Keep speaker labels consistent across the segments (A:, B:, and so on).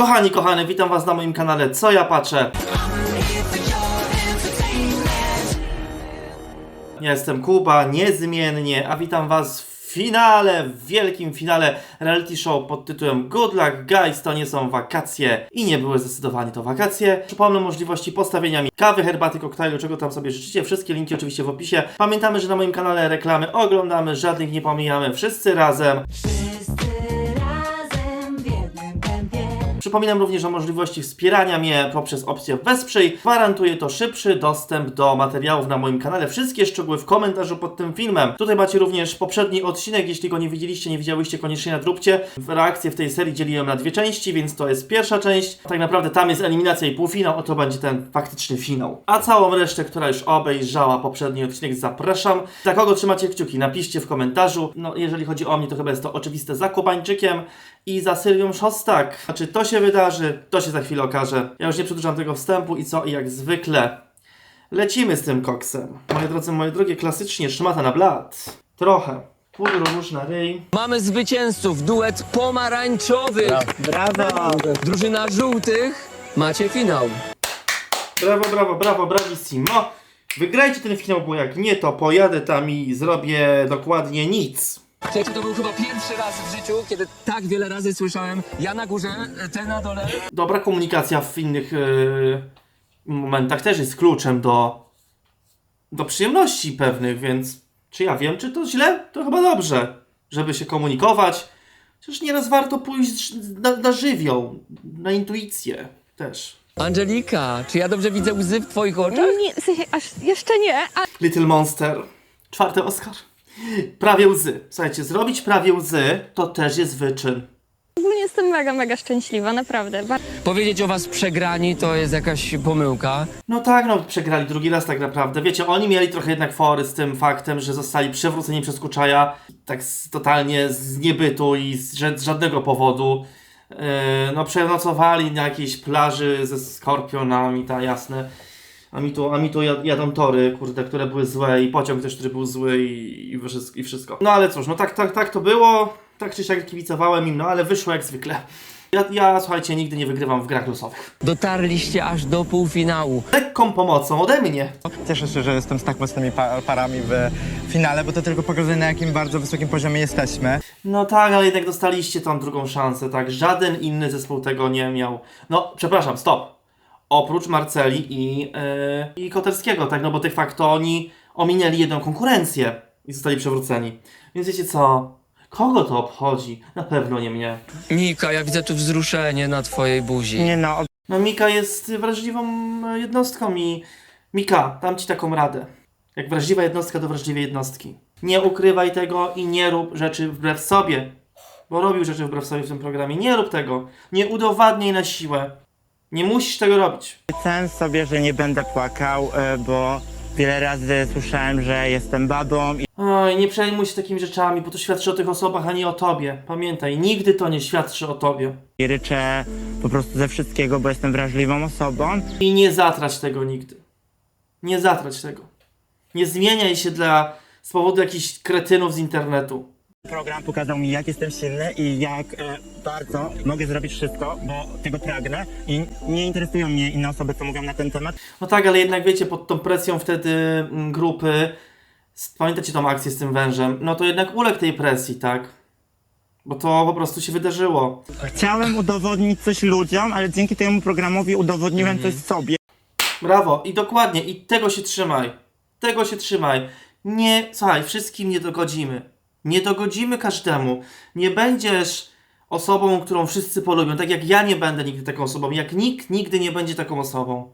A: Kochani, kochane, witam was na moim kanale Co ja patrzę? Jestem Kuba, niezmiennie, a witam was w finale, w wielkim finale reality show pod tytułem Good Luck Guys, to nie są wakacje i nie były zdecydowanie to wakacje. Przypomnę możliwości postawienia mi kawy, herbaty, koktajlu, czego tam sobie życzycie. Wszystkie linki oczywiście w opisie. Pamiętamy, że na moim kanale reklamy oglądamy, żadnych nie pomijamy, wszyscy razem.
B: Wszyscy
A: Przypominam również o możliwości wspierania mnie poprzez opcję Wesprzyj. Gwarantuje to szybszy dostęp do materiałów na moim kanale. Wszystkie szczegóły w komentarzu pod tym filmem. Tutaj macie również poprzedni odcinek. Jeśli go nie widzieliście, nie widziałyście, koniecznie nadróbcie. Reakcje w tej serii dzieliłem na dwie części, więc to jest pierwsza część. Tak naprawdę tam jest eliminacja i półfinał, a to będzie ten faktyczny finał. A całą resztę, która już obejrzała poprzedni odcinek, zapraszam. Za kogo trzymacie kciuki? Napiszcie w komentarzu. No, jeżeli chodzi o mnie, to chyba jest to oczywiste za Kubańczykiem i za Sylwią Szostak. A czy to się wydarzy? To się za chwilę okaże. Ja już nie przedłużam tego wstępu i co? I jak zwykle lecimy z tym koksem. Moi drodzy, moje drogie, klasycznie szmata na blat. Trochę. Pudru róż na ryj.
C: Mamy zwycięzców, duet pomarańczowy.
D: Brawo!
C: Drużyna żółtych. Macie finał.
A: Brawo, brawo, brawo, bravissimo. Wygrajcie ten finał, bo jak nie, to pojadę tam i zrobię dokładnie nic.
C: Słuchajcie, to był chyba pierwszy raz w życiu, kiedy tak wiele razy słyszałem ja na górze, ty na dole.
A: Dobra komunikacja w innych yy, momentach też jest kluczem do, do przyjemności pewnych, więc czy ja wiem, czy to źle? To chyba dobrze, żeby się komunikować. Przecież nieraz warto pójść na, na żywioł, na intuicję też.
C: Angelika, czy ja dobrze widzę łzy w twoich oczach?
E: Nie, aż jeszcze nie, a
A: Little Monster, czwarty Oscar. Prawie łzy. Słuchajcie, zrobić prawie łzy to też jest wyczyn.
E: ogólnie jestem mega, mega szczęśliwa, naprawdę.
C: Powiedzieć o was przegrani to jest jakaś pomyłka.
A: No tak, no przegrali drugi raz tak naprawdę. Wiecie, oni mieli trochę jednak fory z tym faktem, że zostali przewróceni przez Kuczaja tak z, totalnie z niebytu i z, ża- z żadnego powodu. Yy, no przenocowali na jakiejś plaży ze skorpionami, ta jasne. A mi tu, a mi tu jad- jadą tory, kurde, które były złe i pociąg też, który był zły i, i, wszystko, i wszystko. No ale cóż, no tak, tak, tak to było. Tak czy siak kibicowałem im, no ale wyszło jak zwykle. Ja, ja, słuchajcie, nigdy nie wygrywam w grach losowych.
C: Dotarliście aż do półfinału.
A: Lekką pomocą ode mnie.
D: Cieszę się, że jestem z tak mocnymi pa parami w finale, bo to tylko pokazuje na jakim bardzo wysokim poziomie jesteśmy.
A: No tak, ale jednak dostaliście tą drugą szansę, tak? Żaden inny zespół tego nie miał. No, przepraszam, stop. Oprócz Marceli i, yy, i Koterskiego, tak? No bo de facto oni ominęli jedną konkurencję i zostali przewróceni. Więc wiecie co? Kogo to obchodzi? Na pewno nie mnie.
C: Mika, ja widzę tu wzruszenie na twojej buzi.
D: Nie no,
A: No Mika jest wrażliwą e, jednostką i Mika, dam ci taką radę. Jak wrażliwa jednostka do wrażliwej jednostki. Nie ukrywaj tego i nie rób rzeczy wbrew sobie. Bo robił rzeczy wbrew sobie w tym programie. Nie rób tego. Nie udowadniaj na siłę. Nie musisz tego robić.
D: obiecałem sobie, że nie będę płakał, e, bo wiele razy słyszałem, że jestem babą i
A: Oj, nie przejmuj się takimi rzeczami, bo to świadczy o tych osobach, a nie o tobie. Pamiętaj, nigdy to nie świadczy o tobie.
D: ryczę po prostu ze wszystkiego, bo jestem wrażliwą osobą.
A: I nie zatrać tego nigdy. Nie zatrać tego. Nie zmieniaj się dla z powodu jakichś kretynów z internetu.
D: Program pokazał mi, jak jestem silny i jak e, bardzo mogę zrobić wszystko, bo tego pragnę i nie interesują mnie inne osoby, co mówią na ten temat.
A: No tak, ale jednak wiecie, pod tą presją wtedy mm, grupy, s- pamiętacie tą akcję z tym wężem, no to jednak uległ tej presji, tak? Bo to po prostu się wydarzyło.
D: Chciałem udowodnić coś ludziom, ale dzięki temu programowi udowodniłem coś sobie.
A: Brawo, i dokładnie, i tego się trzymaj. Tego się trzymaj. Nie, słuchaj, wszystkim nie dogodzimy. Nie dogodzimy każdemu. Nie będziesz osobą, którą wszyscy polubią. Tak jak ja nie będę nigdy taką osobą. Jak nikt nigdy nie będzie taką osobą.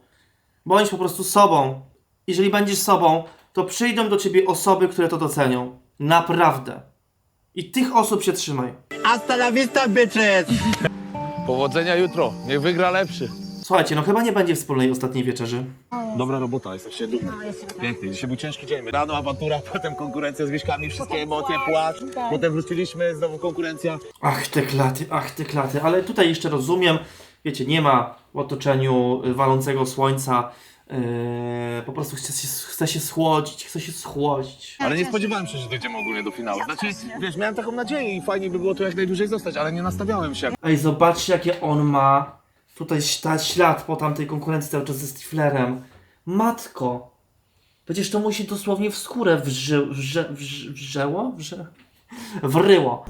A: Bądź po prostu sobą. Jeżeli będziesz sobą, to przyjdą do ciebie osoby, które to docenią. Naprawdę. I tych osób się trzymaj.
D: Hasta la vista, bitches!
F: Powodzenia jutro. Niech wygra lepszy.
A: Słuchajcie, no chyba nie będzie wspólnej ostatniej wieczerzy.
F: Dobra robota, jesteście dumni. Pięknie. Dzisiaj był ciężki dzień. Rano awantura, potem konkurencja z wieśkami, wszystkie emocje, płacz. Potem wróciliśmy, znowu konkurencja.
A: Ach, te klaty, ach, te klaty. Ale tutaj jeszcze rozumiem, wiecie, nie ma w otoczeniu y, walącego słońca Yy, po prostu chce się, chce się schłodzić, chce się schłodzić.
F: Ale nie spodziewałem się, że dojdziemy ogólnie do finału. Znaczy, wiesz, miałem taką nadzieję i fajnie by było tu jak najdłużej zostać, ale nie nastawiałem się.
A: Ej, zobaczcie jakie on ma tutaj ślad, ślad po tamtej konkurencji cały czas ze Stiflerem. Matko! Przecież to musi dosłownie w skórę wrzy, wrze, wrze, wrzeło? Wrze, wryło.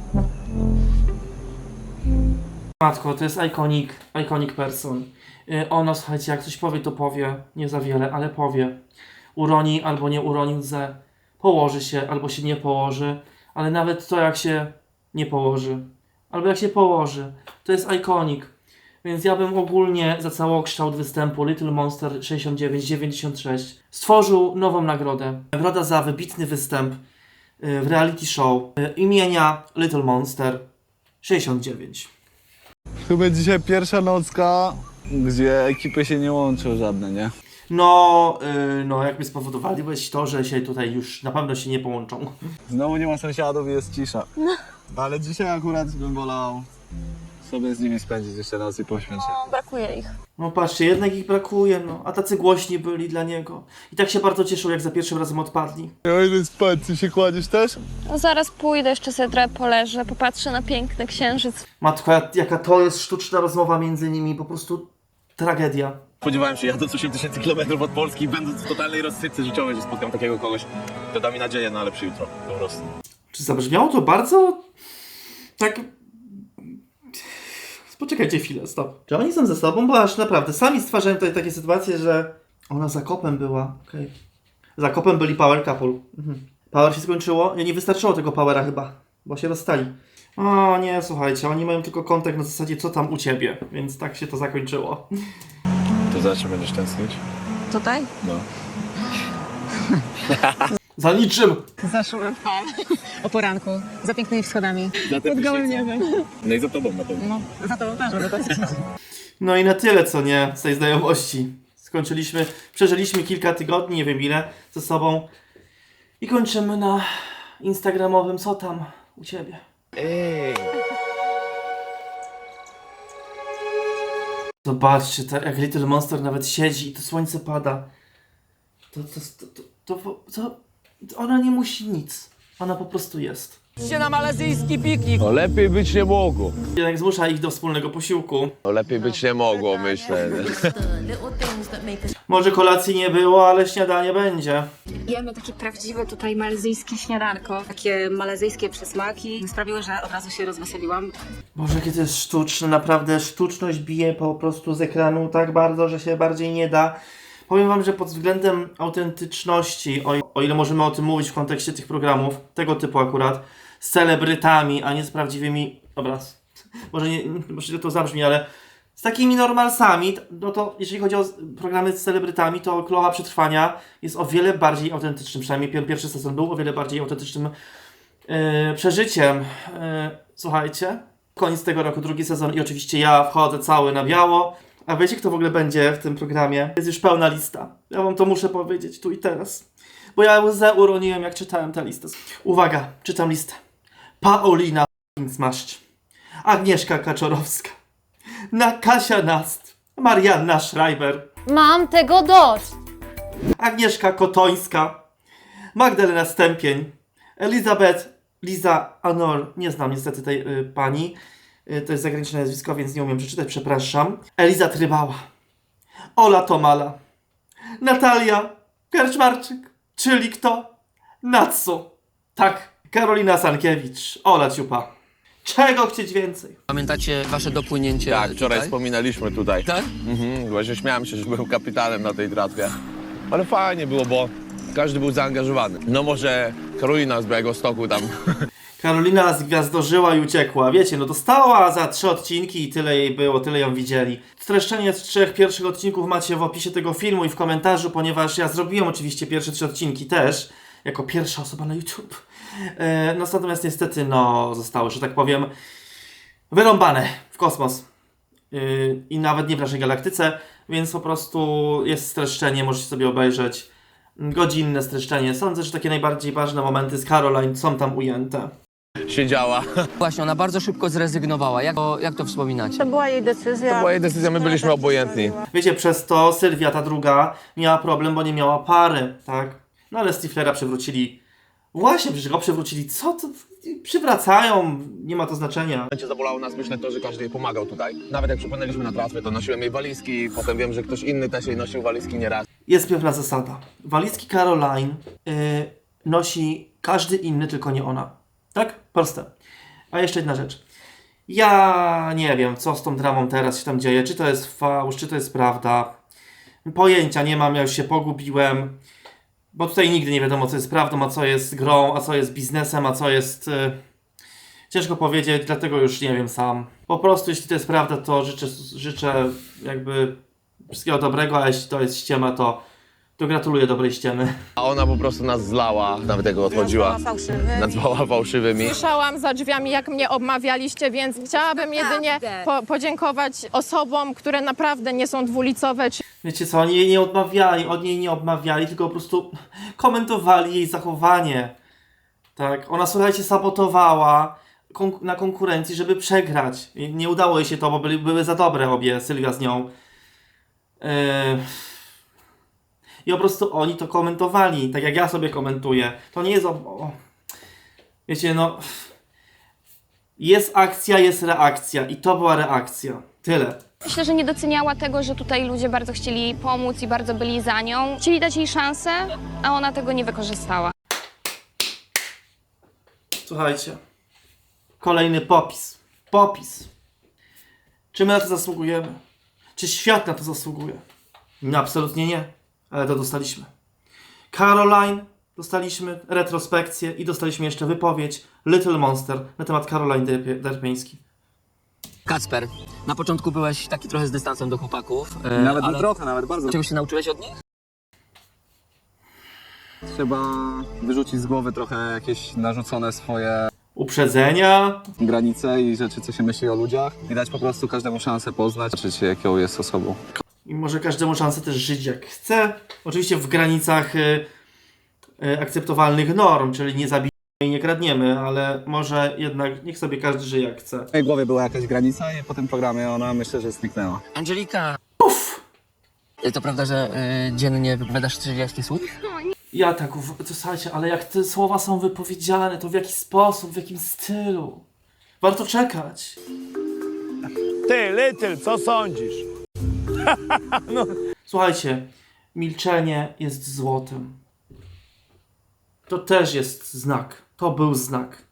A: Matko, to jest iconic, iconic person. Yy, Ona, słuchajcie, jak coś powie, to powie. Nie za wiele, ale powie. Uroni albo nie uroni łzę. Położy się albo się nie położy. Ale nawet to, jak się nie położy. Albo jak się położy. To jest iconic. Więc ja bym ogólnie za całokształt występu Little Monster 69-96 stworzył nową nagrodę. Nagroda za wybitny występ y, w reality show y, imienia Little Monster 69.
G: To będzie dzisiaj pierwsza nocka, gdzie ekipy się nie łączą żadne, nie?
A: No, y, no jakby spowodowalibyś to, że się tutaj już na pewno się nie połączą.
G: Znowu nie ma sąsiadów i jest cisza. Ale dzisiaj akurat bym wolał sobie z nimi spędzić jeszcze noc i poświęcić.
E: No, brakuje ich.
A: No patrzcie, jednak ich brakuje, no. A tacy głośni byli dla niego. I tak się bardzo cieszył, jak za pierwszym razem odpadli.
G: Ja idę spać, ty się kładziesz też?
E: No, zaraz pójdę, jeszcze sobie trochę poleżę, popatrzę na piękny księżyc.
A: Matko, jak- jaka to jest sztuczna rozmowa między nimi, po prostu tragedia.
F: Spodziewałem się, jadąc 8 tysięcy kilometrów od Polski i będąc w totalnej rozsypce życiowej, że spotkam takiego kogoś, to da mi nadzieję na lepsze jutro, po prostu.
A: Czy zabrzmiało to bardzo tak. Poczekajcie chwilę, stop. Czy oni są ze sobą? Bo aż naprawdę sami stwarzają tutaj takie sytuacje, że ona zakopem była. Okej. Zakopem byli power couple. Mhm. Power się skończyło. Nie, nie wystarczyło tego powera chyba, bo się rozstali. O nie, słuchajcie, oni mają tylko kontakt na zasadzie co tam u ciebie, więc tak się to zakończyło.
F: To za czym będziesz tęsknić?
H: Tutaj?
F: No.
A: Za niczym!
H: Za szumem fal. O poranku. Za pięknymi wschodami.
F: Za
H: Pod gołym niebem.
F: No i za tobą na pewno.
H: No, za tobą też tęsknić.
A: No i na tyle, co nie, z tej znajomości. Skończyliśmy, przeżyliśmy kilka tygodni, nie wiem ile, ze sobą i kończymy na instagramowym co tam u ciebie.
F: Ej!
A: Zobaczcie, tak jak Little Monster nawet siedzi i to słońce pada. To, to, to, to, to, to, to ona nie musi nic. Ona po prostu jest.
C: Idźcie na malezyjski piknik.
I: No lepiej być nie mogło.
A: Jednak zmusza ich do wspólnego posiłku.
I: No lepiej być nie mogło, myślę.
A: Może kolacji nie było, ale śniadanie będzie.
H: Jemy takie prawdziwe tutaj malezyjskie śniadanko. Takie malezyjskie przysmaki. Sprawiły, że od razu się rozweseliłam.
A: Boże, jakie to jest sztuczne, naprawdę sztuczność bije po prostu z ekranu tak bardzo, że się bardziej nie da. Powiem wam, że pod względem autentyczności, o, o ile możemy o tym mówić w kontekście tych programów, tego typu akurat, z celebrytami, a nie z prawdziwymi, dobra, s- może nie, może to zabrzmi, ale z takimi normalsami, no to jeżeli chodzi o programy z celebrytami, to Klocha Przetrwania jest o wiele bardziej autentycznym, przynajmniej pier- pierwszy sezon był o wiele bardziej autentycznym e, przeżyciem. E, słuchajcie, koniec tego roku, drugi sezon i oczywiście ja wchodzę cały na biało. A wiecie, kto w ogóle będzie w tym programie? Jest już pełna lista. Ja wam to muszę powiedzieć tu i teraz. Bo ja łzę uroniłem, jak czytałem tę listę. Uwaga, czytam listę. Paulina Smaszcz, Agnieszka Kaczorowska, Nakasia Nast, Marianna Schreiber,
E: Mam tego dość!
A: Agnieszka Kotońska, Magdalena Stępień, Elizabeth Liza Anor, nie znam niestety tej y, pani, to jest zagraniczne nazwisko, więc nie umiem przeczytać, przepraszam. Eliza Trybała, Ola Tomala, Natalia Karczmarczyk, czyli kto? Natsu. Tak, Karolina Sankiewicz, Ola Ciupa. Czego chcieć więcej?
C: Pamiętacie wasze dopłynięcie
I: Tak, wczoraj
C: tutaj?
I: wspominaliśmy tutaj.
C: Tak?
I: Mhm, właśnie śmiałem się, że byłem kapitanem na tej tratwie. Ale fajnie było, bo każdy był zaangażowany. No może Karolina z Białego Stoku tam
A: Karolina zgwiazdożyła i uciekła. Wiecie, no dostała za trzy odcinki i tyle jej było, tyle ją widzieli. Streszczenie z trzech pierwszych odcinków macie w opisie tego filmu i w komentarzu, ponieważ ja zrobiłem oczywiście pierwsze trzy odcinki też, jako pierwsza osoba na YouTube. E, no natomiast niestety, no, zostały, że tak powiem, wyrąbane w kosmos. Yy, I nawet nie w naszej galaktyce, więc po prostu jest streszczenie, możecie sobie obejrzeć. Godzinne streszczenie. Sądzę, że takie najbardziej ważne momenty z Caroline są tam ujęte.
I: Siedziała.
C: Właśnie, ona bardzo szybko zrezygnowała. Jak to, jak to wspominacie?
H: To była jej decyzja.
I: To była jej decyzja, my byliśmy obojętni.
A: Wiecie, przez to Sylwia, ta druga, miała problem, bo nie miała pary, tak? No ale Stiflera przywrócili. Właśnie, przecież go przywrócili. Co to? Przywracają, nie ma to znaczenia.
I: Będzie zabolało nas, myślę, to, że każdy jej pomagał tutaj. Nawet jak przypłynęliśmy na tratwę, to nosiłem jej walizki, potem wiem, że ktoś inny też jej nosił walizki nieraz.
A: Jest pewna zasada. Walizki Caroline yy, nosi każdy inny, tylko nie ona. Tak? Proste. A jeszcze jedna rzecz. Ja nie wiem, co z tą dramą teraz się tam dzieje. Czy to jest fałsz, czy to jest prawda. Pojęcia nie mam, ja już się pogubiłem. Bo tutaj nigdy nie wiadomo, co jest prawdą, a co jest grą, a co jest biznesem, a co jest. Yy... Ciężko powiedzieć, dlatego już nie wiem sam. Po prostu, jeśli to jest prawda, to życzę, życzę jakby wszystkiego dobrego, a jeśli to jest ściema, to, to gratuluję dobrej ściemy.
I: A ona po prostu nas zlała, nawet jak odchodziła.
H: fałszywy.
I: Nazwała fałszywymi.
J: Słyszałam za drzwiami, jak mnie obmawialiście, więc chciałabym jedynie po podziękować osobom, które naprawdę nie są dwulicowe, czy
A: Wiecie co, oni jej nie odmawiali, oni jej nie odmawiali, tylko po prostu komentowali jej zachowanie. Tak, ona słuchajcie, sabotowała konk- na konkurencji, żeby przegrać. I nie udało jej się to, bo byli, były za dobre obie, Sylwia z nią. Yy... I po prostu oni to komentowali, tak jak ja sobie komentuję. To nie jest. O... o- Wiecie, no. Jest akcja, jest reakcja. I to była reakcja. Tyle.
E: Myślę, że nie doceniała tego, że tutaj ludzie bardzo chcieli jej pomóc i bardzo byli za nią. Chcieli dać jej szansę, a ona tego nie wykorzystała.
A: Słuchajcie. Kolejny popis. Popis. Czy my na to zasługujemy? Czy świat na to zasługuje? No, absolutnie nie. Ale to dostaliśmy. Caroline dostaliśmy, retrospekcję i dostaliśmy jeszcze wypowiedź Little Monster na temat Caroline Derpie- Derpieński.
C: Kacper, na początku byłeś taki trochę z dystansem do chłopaków. e,
G: Nawet
C: ale
G: nie trochę, nawet bardzo.
C: Czegoś się nauczyłeś od nich?
G: Trzeba wyrzucić z głowy trochę jakieś narzucone swoje
A: Uprzedzenia.
G: granice i rzeczy, co się myśli o ludziach. I dać po prostu każdemu szansę poznać, zobaczyć jaką jest osobą.
A: I może każdemu szansę też żyć jak chce. Oczywiście w granicach y, y, akceptowalnych norm, czyli nie zabijamy i nie kradniemy, ale może jednak niech sobie każdy żyje jak chce.
G: W mojej głowie była jakaś granica i po tym programie ona myślę, że zniknęła.
C: Angelika. To prawda, że e, dziennie wypowiadasz 30 słów?
A: Ja tak, to słuchajcie, ale jak te słowa są wypowiedziane, to w jaki sposób, w jakim stylu? Warto czekać.
F: Ty, Little, co sądzisz?
A: Słuchajcie, milczenie jest złotem. To też jest znak. To był znak.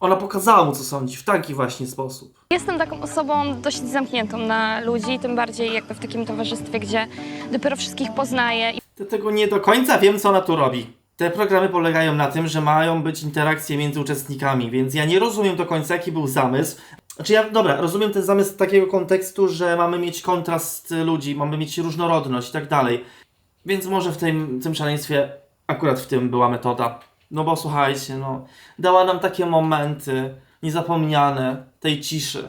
A: Ona pokazała mu, co sądzi, w taki właśnie sposób.
E: Jestem taką osobą dość zamkniętą na ludzi, tym bardziej jakby w takim towarzystwie, gdzie dopiero wszystkich poznaję.
A: Dlatego nie do końca wiem, co ona tu robi. Te programy polegają na tym, że mają być interakcje między uczestnikami, więc ja nie rozumiem do końca, jaki był zamysł. Znaczy ja, dobra, rozumiem ten zamysł takiego kontekstu, że mamy mieć kontrast ludzi, mamy mieć różnorodność i tak dalej. Więc może w tym, tym szaleństwie akurat w tym była metoda. No bo słuchajcie, no, dała nam takie momenty niezapomniane tej ciszy.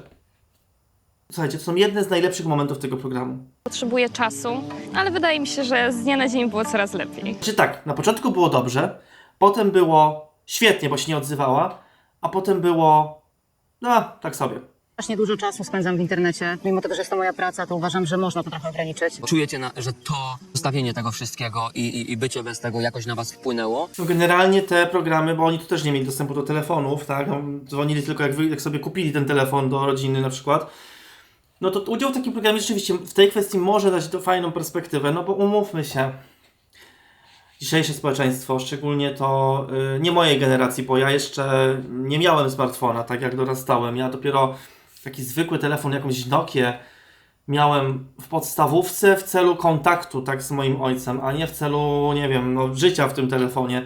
A: Słuchajcie, to są jedne z najlepszych momentów tego programu.
E: Potrzebuję czasu, ale wydaje mi się, że z dnia na dzień było coraz lepiej.
A: Czy tak, na początku było dobrze, potem było świetnie, bo się nie odzywała, a potem było. No, tak sobie.
H: Strasznie dużo czasu spędzam w internecie. Mimo tego, że jest to moja praca, to uważam, że można to trochę ograniczyć.
C: Czujecie, na, że to zostawienie tego wszystkiego i, i, i bycie bez tego jakoś na was wpłynęło?
A: No generalnie te programy, bo oni tu też nie mieli dostępu do telefonów, tak? Dzwonili tylko jak, wy, jak sobie kupili ten telefon do rodziny na przykład. No to udział w takim programie rzeczywiście w tej kwestii może dać to fajną perspektywę, no bo umówmy się. Dzisiejsze społeczeństwo, szczególnie to y, nie mojej generacji, bo ja jeszcze nie miałem smartfona, tak jak dorastałem. Ja dopiero taki zwykły telefon, jakąś Nokię miałem w podstawówce w celu kontaktu, tak, z moim ojcem, a nie w celu, nie wiem, no, życia w tym telefonie.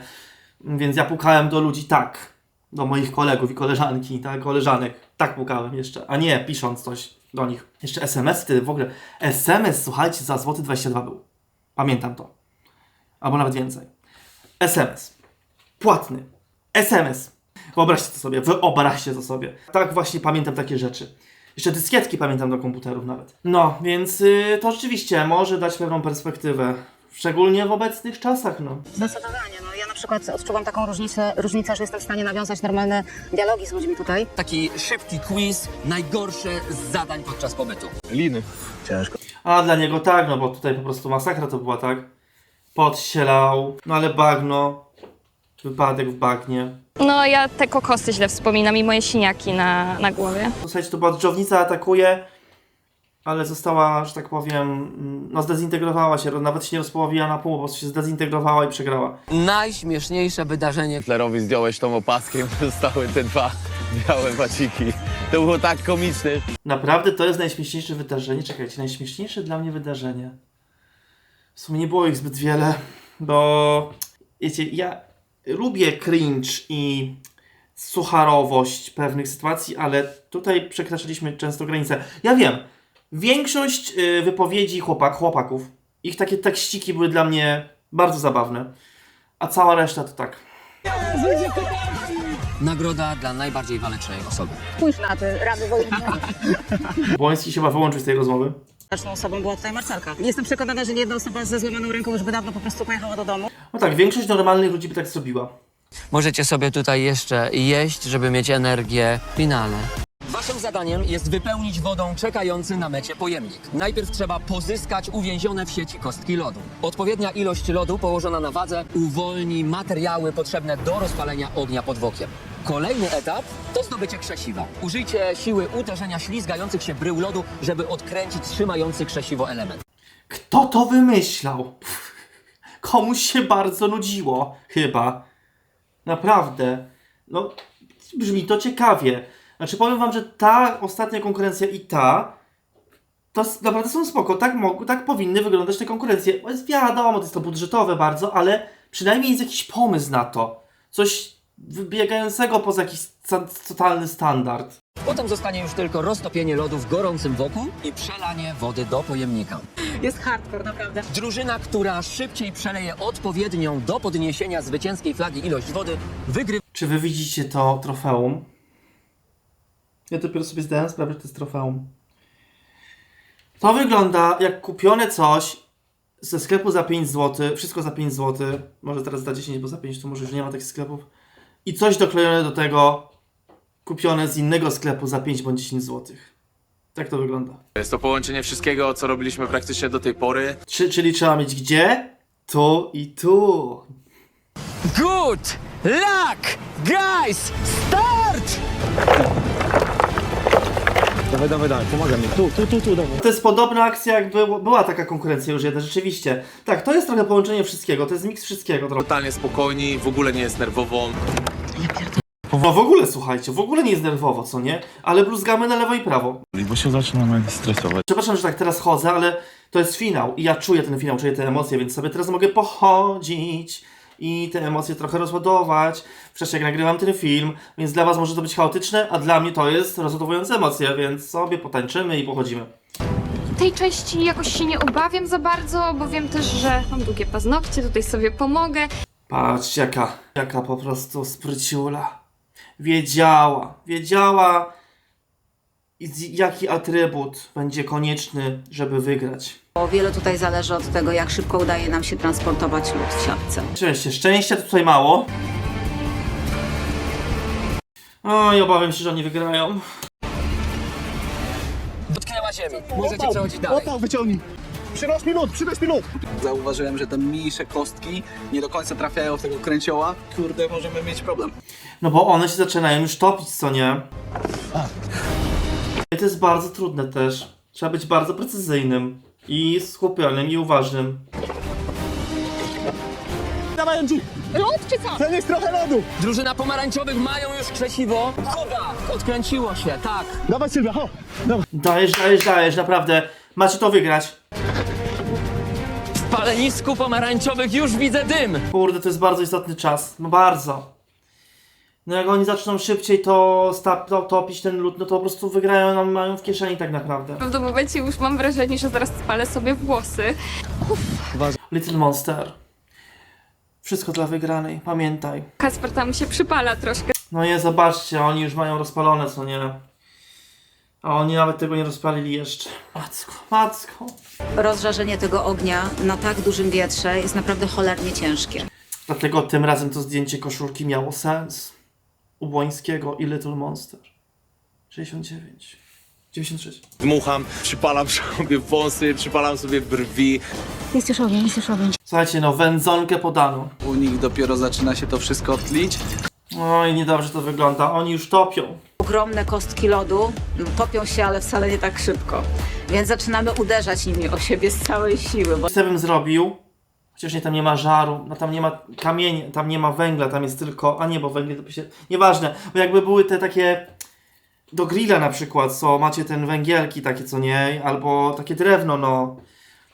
A: Więc ja pukałem do ludzi tak, do moich kolegów i koleżanki, tak, koleżanek, tak pukałem jeszcze, a nie pisząc coś do nich. Jeszcze SMS wtedy w ogóle, SMS, słuchajcie, za złoty 22 był. Pamiętam to. Albo nawet więcej. SMS. Płatny. SMS. Wyobraźcie to sobie, wyobraźcie to sobie. Tak właśnie pamiętam takie rzeczy. Jeszcze dyskietki pamiętam do komputerów nawet. No, więc y, to rzeczywiście może dać pewną perspektywę. Szczególnie w obecnych czasach, no.
H: Zdecydowanie. No, przykład odczuwam taką różnicę, różnicę, że jestem w stanie nawiązać normalne dialogi z ludźmi tutaj.
C: Taki szybki quiz, najgorsze z zadań podczas pobytu.
G: Liny. Ciężko.
A: A dla niego tak, no bo tutaj po prostu masakra to była, tak? Podsielał, no ale bagno, wypadek w bagnie.
E: No ja te kokosy źle wspominam i moje siniaki na, na głowie.
A: Słuchajcie, to była dżownica atakuje, ale została, że tak powiem, mm, no zdezintegrowała się, nawet się nie rozpołowiła na pół, po prostu się zdezintegrowała i przegrała.
C: Najśmieszniejsze wydarzenie.
I: Hitlerowi zdjąłeś tą opaskę i zostały te dwa białe waciki. To było tak komiczne.
A: Naprawdę to jest najśmieszniejsze wydarzenie. Czekajcie, najśmieszniejsze dla mnie wydarzenie. W sumie nie było ich zbyt wiele, bo wiecie, ja lubię cringe i sucharowość pewnych sytuacji, ale tutaj przekraczaliśmy często granice. Ja wiem, większość y, wypowiedzi chłopak, chłopaków, ich takie tekściki były dla mnie bardzo zabawne, a cała reszta to tak.
C: Nagroda dla najbardziej walecznej osoby.
H: Spójrz na te rady wojenne.
A: Błoński się chyba wyłączył z tej rozmowy.
H: Zacną osobą była tutaj Marcelka. Jestem przekonana, że nie jedna osoba ze złamaną ręką już by dawno po prostu pojechała do domu.
A: No tak, większość normalnych ludzi by tak zrobiła.
C: Możecie sobie tutaj jeszcze jeść, żeby mieć energię w finale. Waszym zadaniem jest wypełnić wodą czekający na mecie pojemnik. Najpierw trzeba pozyskać uwięzione w sieci kostki lodu. Odpowiednia ilość lodu położona na wadze uwolni materiały potrzebne do rozpalenia ognia pod wokiem. Kolejny etap to zdobycie krzesiwa. Użyjcie siły uderzenia ślizgających się brył lodu, żeby odkręcić trzymający krzesiwo element.
A: Kto to wymyślał? Komuś się bardzo nudziło, chyba. Naprawdę. No, brzmi to ciekawie. Znaczy, powiem wam, że ta ostatnia konkurencja i ta, to naprawdę są spoko. Tak, mog- tak powinny wyglądać te konkurencje. Bo jest wiadomo, to jest to budżetowe bardzo, ale przynajmniej jest jakiś pomysł na to. Coś wybiegającego poza jakiś totalny standard.
C: Potem zostanie już tylko roztopienie lodu w gorącym woku i przelanie wody do pojemnika.
H: Jest hardcore, naprawdę.
C: Drużyna, która szybciej przeleje odpowiednią do podniesienia zwycięskiej flagi ilość wody, wygrywa.
A: Czy wy widzicie to trofeum? Ja dopiero sobie zdałem sprawę, że to jest trofeum. To wygląda jak kupione coś ze sklepu za 5 zł, wszystko za 5 zł, może teraz za 10, bo za 5 to może już nie ma takich sklepów. I coś doklejone do tego, kupione z innego sklepu za 5 bądź 10 zł. Tak to wygląda.
F: Jest to połączenie wszystkiego, co robiliśmy praktycznie do tej pory.
A: Czy, czyli trzeba mieć gdzie? Tu i tu.
C: Good luck, guys! Start!
D: Dawaj, dawaj, dawaj, pomagaj mi. Tu, tu, tu, tu, dawaj.
A: To jest podobna akcja, jak było, była taka konkurencja już jedna, rzeczywiście. Tak, to jest trochę połączenie wszystkiego, to jest miks wszystkiego trochę.
F: Totalnie spokojni, w ogóle nie jest nerwowo.
A: No w ogóle słuchajcie, w ogóle nie jest nerwowo, co nie? Ale bluzgamy na lewo i prawo.
G: Bo się zaczynamy stresować.
A: Przepraszam, że tak teraz chodzę, ale to jest finał i ja czuję ten finał, czuję te emocje, więc sobie teraz mogę pochodzić i te emocje trochę rozładować. Przecież jak nagrywam ten film, więc dla was może to być chaotyczne, a dla mnie to jest rozładowujące emocje, więc sobie potańczymy i pochodzimy.
E: Tej części jakoś się nie obawiam za bardzo, bo wiem też, że mam długie paznokcie, tutaj sobie pomogę.
A: Patrz, jaka, jaka po prostu spryciula. Wiedziała, wiedziała, jaki atrybut będzie konieczny, żeby wygrać.
H: O wiele tutaj zależy od tego, jak szybko udaje nam się transportować lód w siatce.
A: Oczywiście, szczęścia tutaj mało. Oj, obawiam się, że oni wygrają.
C: Dotknęła ziemi. Możecie przechodzić dalej.
G: Opa, wyciągnij. Przynoś mi lód, przynoś mi lód.
K: Zauważyłem, że te mniejsze kostki nie do końca trafiają w tego kręcioła. Kurde, możemy mieć problem.
A: No bo one się zaczynają już topić, co nie? I to jest bardzo trudne też. Trzeba być bardzo precyzyjnym i skupionym i uważnym.
D: Dawaj, Andrzej,
E: Lód czy co?
D: ten jest trochę lodu.
C: Drużyna pomarańczowych mają już krzesiwo. Kuba, odkręciło się, tak.
D: Dawaj, Sylwia, ho.
A: Dajesz, dajesz, dajesz, naprawdę. Macie to wygrać.
C: W palenisku pomarańczowych już widzę dym.
A: Kurde, to jest bardzo istotny czas. No bardzo. No jak oni zaczną szybciej to, to topić ten lód, no to po prostu wygrają, no, mają w kieszeni tak naprawdę.
E: W pewnym momencie już mam wrażenie, że zaraz spalę sobie włosy.
A: Little Monster. Wszystko dla wygranej, pamiętaj.
E: Kasper tam się przypala troszkę.
A: No nie, zobaczcie, oni już mają rozpalone, co nie? A oni nawet tego nie rozpalili jeszcze. Macko, macko.
H: Rozżarzenie tego ognia na tak dużym wietrze jest naprawdę cholernie ciężkie.
A: Dlatego tym razem to zdjęcie koszulki miało sens. U Błońskiego i Little Monster. 69. 96.
F: Dmucham, przypalam sobie włosy, przypalam sobie brwi.
H: Jest już ogień, jest już ogień.
A: Słuchajcie, no wędzonkę podano.
K: U nich dopiero zaczyna się to wszystko tlić.
A: Oj, niedobrze to wygląda. Oni już topią.
H: Ogromne kostki lodu no, topią się, ale wcale nie tak szybko. Więc zaczynamy uderzać nimi o siebie z całej siły, bo
A: Co bym zrobił? Chociaż nie, tam nie ma żaru, no tam nie ma kamienia, tam nie ma węgla, tam jest tylko, a nie, bo węgiel to się, nieważne, bo jakby były te takie do grilla na przykład, co macie ten węgielki takie, co nie, albo takie drewno, no,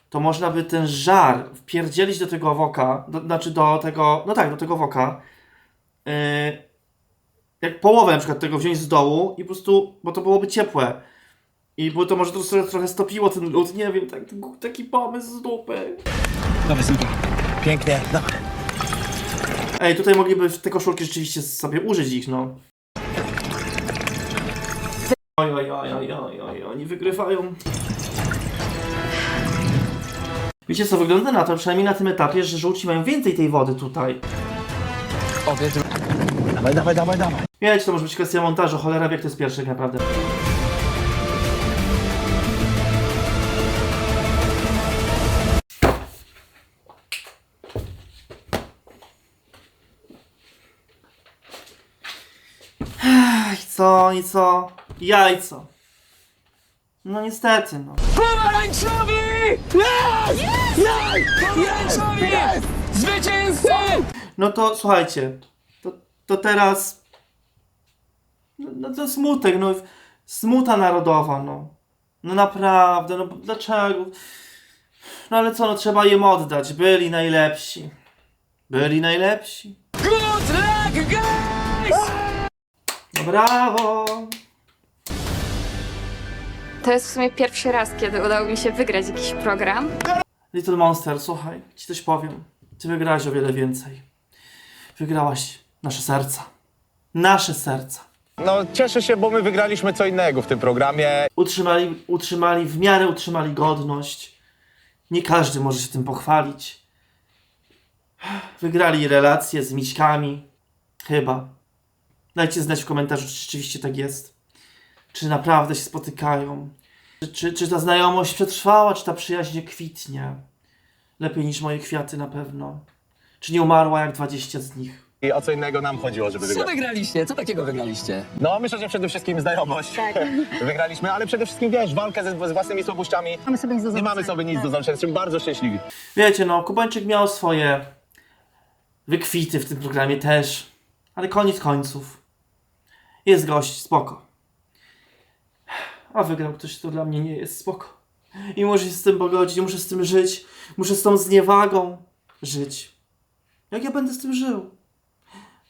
A: to można by ten żar wpierdzielić do tego woka, do, znaczy do tego, no tak, do tego woka, yy, jak połowę na przykład tego wziąć z dołu i po prostu, bo to byłoby ciepłe. I bo to może trochę, trochę stopiło ten lód, nie wiem, tak, taki pomysł z dupy.
D: Dawaj, synku. Pięknie, dawaj.
A: Ej, tutaj mogliby te koszulki rzeczywiście sobie użyć ich, no. Oj, oj, oj, oj, oj, oj, oni wygrywają. Wiecie co, wygląda na to, przynajmniej na tym etapie, że żółci mają więcej tej wody tutaj.
C: Obie
D: Dawaj, dawaj, dawaj, dawaj.
A: Wiecie, to może być kwestia montażu, cholera wie, kto jest pierwszy tak naprawdę. Co, i co? Jajco. No niestety, no.
C: Pomarańczowy! Jest! Jest! Pomarańczowy! Zwycięzcy!
A: No to słuchajcie, to, to teraz. No, no to smutek, no smuta narodowa, no. No naprawdę, no dlaczego? No ale co, no trzeba im oddać. Byli najlepsi. Byli najlepsi.
C: Good luck, guys!
A: Brawo!
E: To jest w sumie pierwszy raz, kiedy udało mi się wygrać jakiś program.
A: Little Monster, słuchaj, ci coś powiem. Ty wygrałaś o wiele więcej. Wygrałaś nasze serca. Nasze serca.
F: No cieszę się, bo my wygraliśmy co innego w tym programie.
A: utrzymali, utrzymali, w miarę utrzymali godność. Nie każdy może się tym pochwalić. Wygrali relacje z miśkami. Chyba. Dajcie znać w komentarzu, czy rzeczywiście tak jest. Czy naprawdę się spotykają. Czy, czy, czy ta znajomość przetrwała, czy ta przyjaźń nie kwitnie. Lepiej niż moje kwiaty na pewno. Czy nie umarła jak 20 z nich.
F: I o co innego nam chodziło, żeby
C: Co
F: wygrać.
C: wygraliście? Co takiego wygraliście?
F: No myślę, że przede wszystkim znajomość. Wygraliśmy, ale przede wszystkim wiesz, walkę ze, z własnymi słabościami.
H: mamy sobie nic do
F: Nie mamy sobie nic do zobaczenia, jesteśmy bardzo szczęśliwi.
A: Wiecie, no, Kubańczyk miał swoje wykwity w tym programie też, ale koniec końców. Jest gość, spoko. A wygrał ktoś, kto dla mnie nie jest spoko. I muszę się z tym pogodzić, muszę z tym żyć, muszę z tą zniewagą żyć. Jak ja będę z tym żył?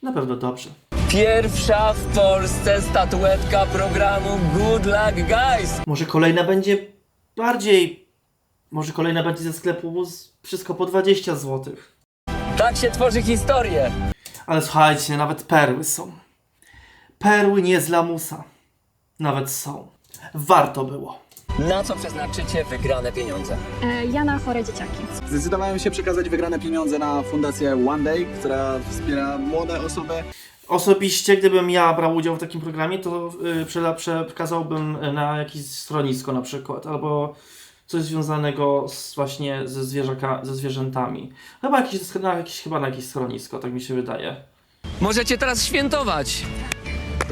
A: Na pewno dobrze.
C: Pierwsza w Polsce statuetka programu Good Luck Guys!
A: Może kolejna będzie bardziej. Może kolejna będzie ze sklepu z wszystko po 20 zł.
C: Tak się tworzy historię!
A: Ale słuchajcie, nawet perły są. Perły nie z lamusa. Nawet są. Warto było.
C: Na co przeznaczycie wygrane pieniądze?
E: Ja na chore dzieciaki.
K: Zdecydowałem się przekazać wygrane pieniądze na fundację One Day, która wspiera młode osoby.
A: Osobiście, gdybym ja brał udział w takim programie, to yy, przela- przekazałbym na jakieś schronisko na przykład, albo coś związanego z, właśnie ze, zwierzaka, ze zwierzętami. Chyba jakieś, na jakieś, chyba na jakieś schronisko, tak mi się wydaje.
C: Możecie teraz świętować!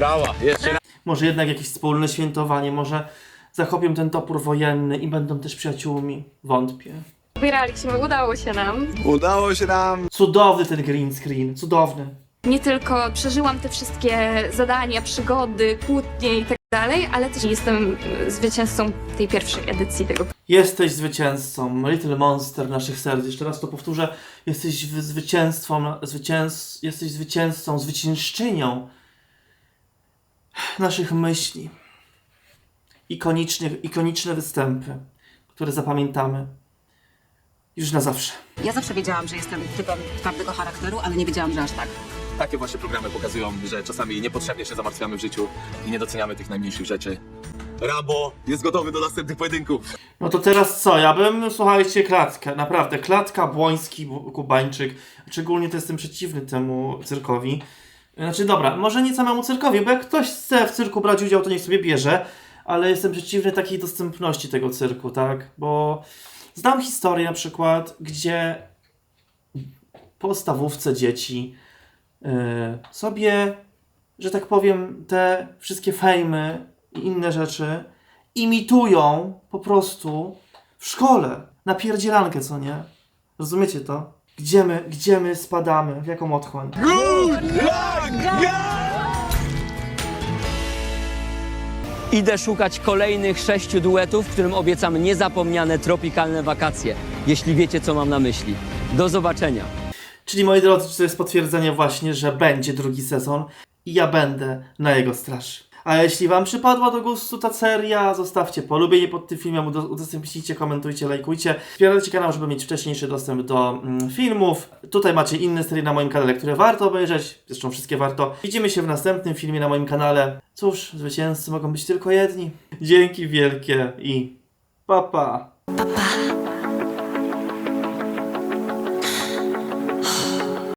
F: Brawa, jeszcze raz.
A: Może jednak jakieś wspólne świętowanie, może zachopią ten topór wojenny i będą też przyjaciółmi. Wątpię.
E: Zbieraliśmy, udało się nam.
K: Udało się nam
A: Cudowny ten green screen, cudowny.
E: Nie tylko przeżyłam te wszystkie zadania, przygody, kłótnie i tak dalej, ale też jestem zwycięzcą tej pierwszej edycji tego
A: Jesteś zwycięzcą, Little Monster naszych serc. Jeszcze raz to powtórzę. Jesteś wy- zwycięstwą, zwycięz, jesteś zwycięzcą, zwyciężczynią naszych myśli. Ikoniczne, ikoniczne występy, które zapamiętamy już na zawsze.
H: Ja zawsze wiedziałam, że jestem typem twardego charakteru, ale nie wiedziałam, że aż tak.
F: Takie właśnie programy pokazują, że czasami niepotrzebnie się zamartwiamy w życiu i nie doceniamy tych najmniejszych rzeczy. Rambo jest gotowy do następnych pojedynków.
A: No to teraz co? Ja bym, słuchajcie, klatka, naprawdę, klatka, Błoński, Kubańczyk. Szczególnie to jestem przeciwny temu cyrkowi. Znaczy, dobra, może nie samemu cyrkowi, bo jak ktoś chce w cyrku brać udział, to niech sobie bierze, ale jestem przeciwny takiej dostępności tego cyrku, tak? Bo znam historię na przykład, gdzie po podstawówce dzieci yy, sobie, że tak powiem, te wszystkie fejmy i inne rzeczy imitują po prostu w szkole. Na pierdzielankę, co nie? Rozumiecie to? Gdzie my, gdzie my spadamy? W jaką otchłań?
C: Idę szukać kolejnych sześciu duetów, w którym obiecam niezapomniane tropikalne wakacje. Jeśli wiecie, co mam na myśli. Do zobaczenia.
A: Czyli moi drodzy, to jest potwierdzenie właśnie, że będzie drugi sezon i ja będę na jego straży. A jeśli Wam przypadła do gustu ta seria, zostawcie polubienie pod tym filmem, udo- udostępnijcie, komentujcie, lajkujcie. Wspierajcie kanał, żeby mieć wcześniejszy dostęp do mm, filmów. Tutaj macie inne serie na moim kanale, które warto obejrzeć. Zresztą wszystkie warto. Widzimy się w następnym filmie na moim kanale. Cóż, zwycięzcy mogą być tylko jedni. Dzięki wielkie i pa pa.
B: Pa, pa.